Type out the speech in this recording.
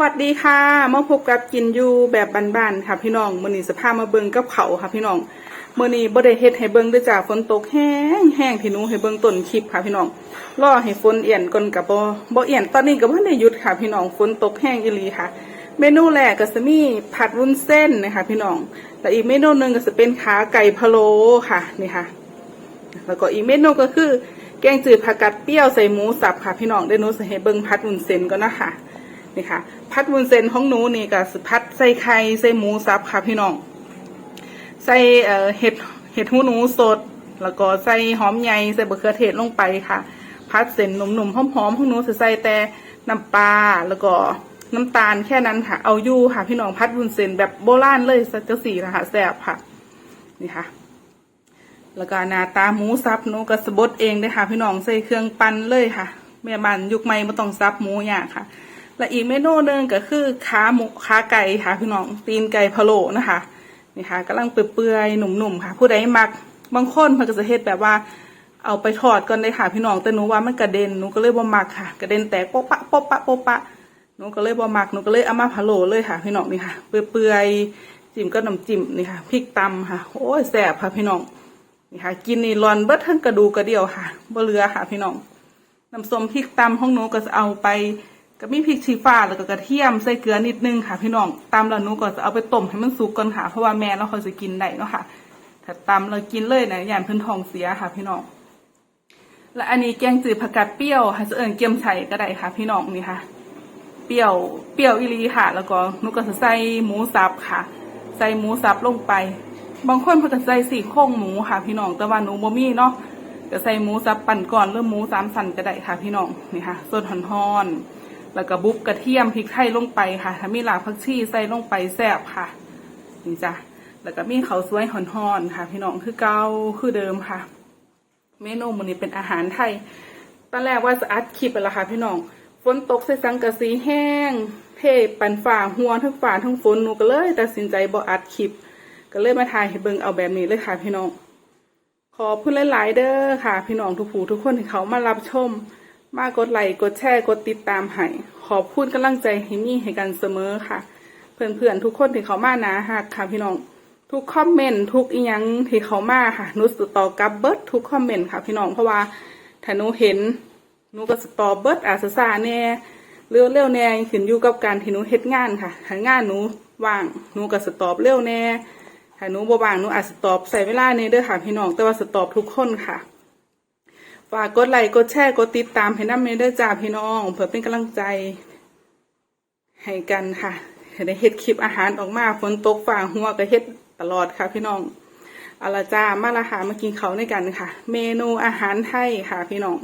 วัสดีค่ะมาพบกับกินอยู่แบบบ้านๆค่ะพี่น้องมื้อนี้สภาพมาเบิ่งกับเขาค่ะพี่น้องมื้อนี้บ่ได้เฮ็ดให้เบิ่งด้วยจ้าฝนตกแห้งแห้งที่นูให้เบิ่งต้นคลิปค่ะพี่น้องรอให้ฝนเอี่ยนก่อนก็บ่บ่เอี่ยนตอนนี้ก็บ่ได้หยุดค่ะพี่น้องฝนตกแห้งอีหลีค่ะ เมนูแรกก็จะมีผัดวุ้นเส้นนะคะพี่น้องแล้วอีกเมนูหนึ่งก็จะเป็นขาไก่พะโล้ค่ะนี่ค่ะ แล้วก็อีกเมนูก็คือ แกงจืดผักกัดเปรี้ยวใส่หมูสับค่ะพี่น้องเดี๋ยวหนูจะให้เบิ่งพัดวุ้นเส้นก่อนนะคะ นี่ค่ะ พัดวุ้นเส้นของหนูนี่ก็สพัดใส่ไข่ใส่หมูสับค่ะพี่น้อง ใส่เห็ดเห็ดหูหนูสด แล้วก็ใส่หอมใหญ่ใส่บะเขือเทศลงไปค่ะ พัดเส้นหนุ่มๆหอมๆของหนูจะใส่แต่น้ำปลาแล้วก็น้ำตาลแค่นั้นค่ะ เอาอยู่ค่ะ พี่น้องพัดวุ้นเส้นแบบโบราณเลยสักจังสี่นะคะแซ่บค่ะ นี่ค่ะแล้วก็หน้าตาหมูสับหนูก็สบดเองเลยค่ะ พี่น้องใส่เครื่องปั่นเลยค่ะแม่บ้านยุคใหม่ไม่ต้องซับหมูอย่างค่ะ และอีกเมนูหนึ่งก็คือขาหมูขาไก่ค่ะพี่น้องตีนไก่พะโล้นะคะนี่ค่ะกำลังเปื่อยๆหนุ่มๆค่ะ ผู้ใดมักบางคนเพิ่นก็จะเฮ็ดแบบว่า เอาไปทอดก่อนเลยค่ะพี่น้องแต่หนูว่ามันกระเด็นหนูก็เลยบ่มักค่ะ กระเด็นแตกโป๊ะปะโป๊ะปะโป๊ะปะหนูก็เลยบ่มักหนูก็เลยเอามาพะโล้เลยค่ะ พี่น้องนี่ค่ะ เปื่อยๆจิ้มก็น้ำจิ้มนี่ค่ะพริกตำค่ะ โอ้ยแซ่บค่ะพี่น้องนี่ค่ะ กินนี่ร้อนเบิดทั้งกระดูกกระเดียวค่ะบ่เหลือค่ะ พี่น้องน้ำส้มพริกตำของหนูก็จะเอาไป ก็มีพริกชี้ฟ้าแล้วก็กระเทียมใส่เกลือนิดนึงค่ะ พี่น้องตำแล้วนูก็จะเอาไปต้มให้มันสุกก่อนค่ะ เพราะว่าแม่เราเขาจะกินได้เนาะค่ะ ถ้าตำเรากินเลยนะอย่างเพิ่นทองเสียค่ะ พี่น้อง และอันนี้แกงจืดผักกาดเปรี้ยวค่ะจะเอิญเกี๊ยมไฉก็ได้ค่ะ พี่น้องนี่ค่ะ เปรี้ยวเปรี้ยวอีหลีค่ะ แล้วก็หนูก็จะใส่หมูสับค่ะ ใส่หมูสับลงไป บางคนเพิ่นก็ใส่สี่โครงหมูค่ะ พี่น้องแต่ว่าหนูบ่มีเนาะก็ใส่หมูสับปั่นก่อนหรือหมูสามสันก็ได้ค่ะ พี่น้องนี่ค่ะส่วนหอนหอนๆ แล้วก็บุบกระเทียมพริกไทยลงไปค่ะถ้ามีหลากผักชีใส่ลงไปแซ่บค่ะนี่จ้ะแล้วก็มีเขาวสวยหอนๆค่ะ พี่น้องคือเก่าคือเดิมค่ะ เมนูมันนี้เป็นอาหารไทยตอนแรกว่าจะอัดคลิปไปแล้วค่ะ พี่น้องฝนตกใส่สังกะสีแห้ง เทปันฝ่าหัวทั้งฝ่าทั้งฝนหนูก็เลยตัดสินใจบ่อัดคลิป ก็เลยมาถ่ายให้เบิ่งเอาแบบนี้เลยค่ะ พี่น้องขอบคุณหลายๆเด้อค่ะ พี่น้องทุกผู้ทุกคนที่เขามารับชม มากดไลค์กดแชร์กดติดตามให้ขอบคุณกำลังใจให้มีให้กันเสมอค่ะ เพื่อนๆทุกคนที่เขามานาหักค่ะพี่น้อง ทุกคอมเมนต์ทุกอีหยังที่เขามาค่ะนูสตอกับเบิร์ดทุกคอมเมนต์ค่ะพี่น้องเพราะว่าถ้าหนูเห็นหนูก็สตอเบิร์ดอาจจะซาแน่เร็วเร็วแน่ขึ้นอยู่กับการที่หนูเฮ็ดงานค่ะถ้างานหนูว่างหนูก็สตอเร็วแน่ถ้าหนูบ่ว่างหนูอาจสตอใส่เวลาแน่เด้อค่ะพี่น้องแต่ว่าสตอทุกคนค่ะ ฝากกดไลค์กดแชร์กดติดตามให้น้ำเมเด้อจ้าพี่น้องเพื่อเป็นกำลังใจ ให้กันค่ะให้ได้เฮ็ดคลิปอาหารออกมาฝนตกฝ่าหัวก็เฮ็ดตลอดค่ะพี่น้องอาลาจ้ามาละหามากินเขาวด้วยกันค่ะ เมนูอาหารไทยค่ะพี่น้อง